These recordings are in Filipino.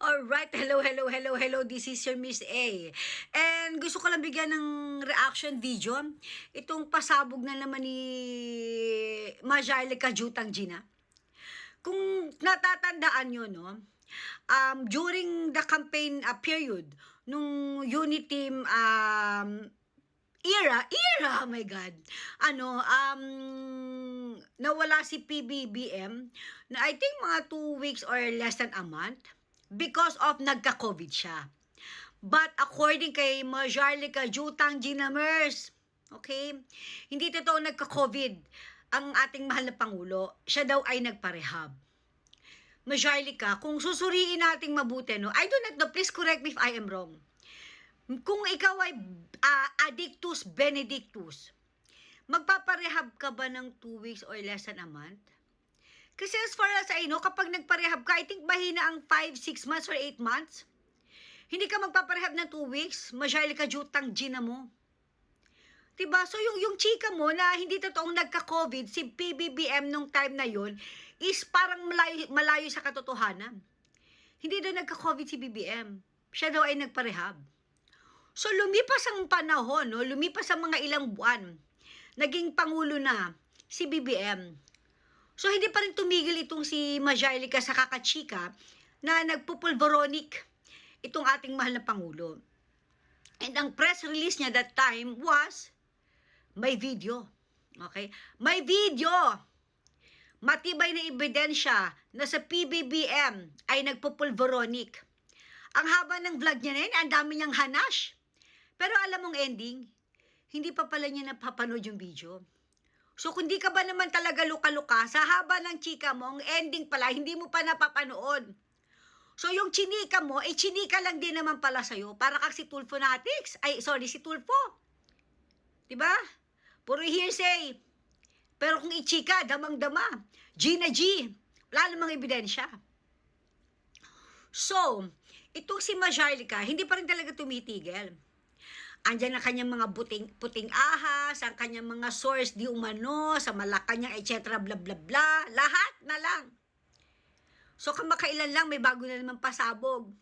Alright, hello, hello, hello, hello. This is your Miss A. And gusto ko lang bigyan ng reaction video. Itong pasabog na naman ni Majayle Kajutang Gina. Kung natatandaan nyo, no, um, during the campaign uh, period, nung unit team um, era, era, oh my God. Ano, um, nawala si PBBM na I think mga two weeks or less than a month because of nagka-COVID siya. But according kay Majarlika Jutang Ginamers, okay, hindi totoo nagka-COVID ang ating mahal na Pangulo. Siya daw ay nagparehab. Majarlika, kung susuriin nating mabuti, no, I do not know, please correct me if I am wrong. Kung ikaw ay ah, addictus benedictus, magpaparehab ka ba ng two weeks or less than a month? Kasi as far as I know, kapag nagparehab ka, I think mahina ang 5, 6 months or 8 months. Hindi ka magpaparehab ng 2 weeks, masyali ka jutang gina mo. Diba? So yung, yung chika mo na hindi totoong nagka-COVID, si PBBM nung time na yon is parang malayo, malayo sa katotohanan. Hindi daw nagka-COVID si BBM. Siya daw ay nagparehab. So lumipas ang panahon, no? lumipas ang mga ilang buwan. Naging pangulo na si BBM. So hindi pa rin tumigil itong si Majarlika sa kakachika na nagpupulveronic itong ating mahal na pangulo. And ang press release niya that time was may video. Okay? May video. Matibay na ebidensya na sa PBBM ay nagpupulveronic. Ang haba ng vlog niya na yun, ang dami niyang hanash. Pero alam mong ending, hindi pa pala niya napapanood yung video. So kung di ka ba naman talaga luka-luka, sa haba ng chika mo, ang ending pala, hindi mo pa napapanood. So yung chinika mo, eh chinika lang din naman pala sa'yo. Para kang si Tulfo Natix. Ay, sorry, si Tulfo. Diba? Puro hearsay. Pero kung ichika, damang-dama. G na G. Wala namang ebidensya. So, itong si Majarlika, hindi pa rin talaga tumitigil. Andyan ang kanyang mga buting, puting ahas, ang kanyang mga source di umano, sa Malacanang, etc. bla bla bla. Lahat na lang. So kamakailan lang may bago na naman pasabog.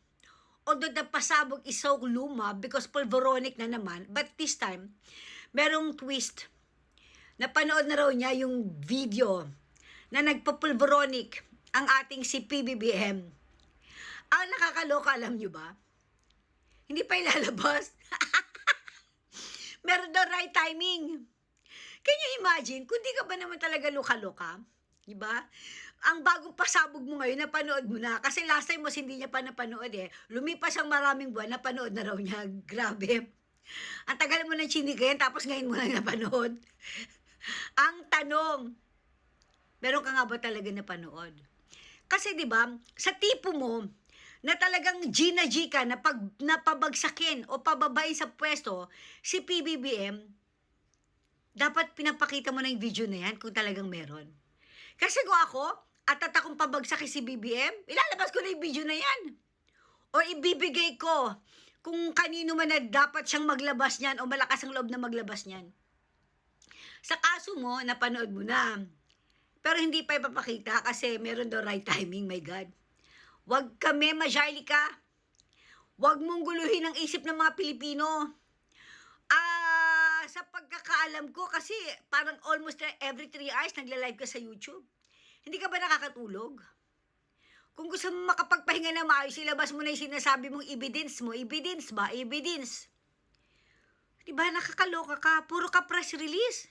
Although the pasabog is so luma because pulveronic na naman, but this time, merong twist. Napanood na raw niya yung video na nagpapulveronic ang ating si PBBM. Ang nakakaloka, alam niyo ba? Hindi pa ilalabas. Meron daw right timing. Can you imagine, kung di ka ba naman talaga luka-luka, di ba? Ang bagong pasabog mo ngayon, napanood mo na. Kasi last time mas hindi niya pa napanood eh. Lumipas ang maraming buwan, napanood na raw niya. Grabe. Ang tagal mo ng chinikin, tapos ngayon mo lang napanood. ang tanong, meron ka nga ba talaga napanood? Kasi di ba, sa tipo mo, na talagang G na na pag napabagsakin o pababay sa pwesto si PBBM, dapat pinapakita mo na yung video na yan kung talagang meron. Kasi kung ako, at at akong pabagsakin si BBM, ilalabas ko na yung video na yan. O ibibigay ko kung kanino man na dapat siyang maglabas niyan o malakas ang loob na maglabas niyan. Sa kaso mo, napanood mo na. Pero hindi pa ipapakita kasi meron daw right timing, my God. Huwag kami, Majarlika. Huwag mong guluhin ang isip ng mga Pilipino. Ah, sa pagkakaalam ko, kasi parang almost every 3 hours nagla-live ka sa YouTube. Hindi ka ba nakakatulog? Kung gusto mo makapagpahinga na maayos, ilabas mo na yung sinasabi mong evidence mo. Evidence ba? Evidence. Di ba nakakaloka ka? Puro ka press release.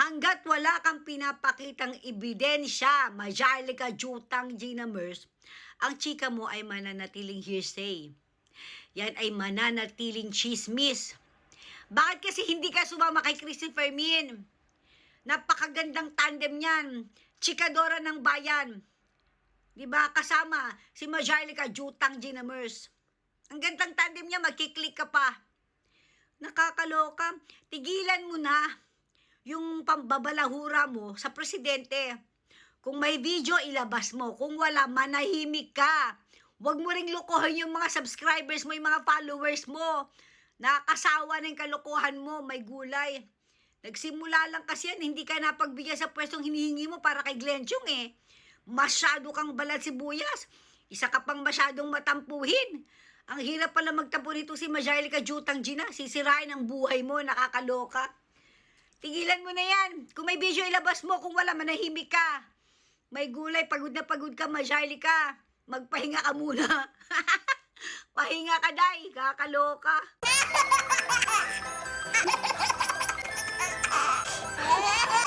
Hanggat wala kang pinapakitang ebidensya, Majalika Jutang Gina Mers, ang chika mo ay mananatiling hearsay. Yan ay mananatiling chismis. Bakit kasi hindi ka sumama kay Christopher Min? Napakagandang tandem niyan. Chikadora ng bayan. Di ba? Kasama si Majalika Jutang Gina Mers. Ang gandang tandem niya, magkiklik ka pa. Nakakaloka. Tigilan mo na yung pambabalahura mo sa presidente. Kung may video, ilabas mo. Kung wala, manahimik ka. Huwag mo ring lukuhin yung mga subscribers mo, yung mga followers mo. Nakakasawa ng kalokohan mo, may gulay. Nagsimula lang kasi yan, hindi ka napagbigyan sa pwestong hinihingi mo para kay Glenn Chung eh. Masyado kang balat sibuyas. Isa ka pang masyadong matampuhin. Ang hirap pala magtampo nito si Majalika Jutang Gina. Sisirain ang buhay mo, nakakaloka. Tigilan mo na yan. Kung may video, ilabas mo. Kung wala, manahimik ka. May gulay, pagod na pagod ka, masyali ka. Magpahinga ka muna. Pahinga ka, day. Kakaloka. Kakaloka.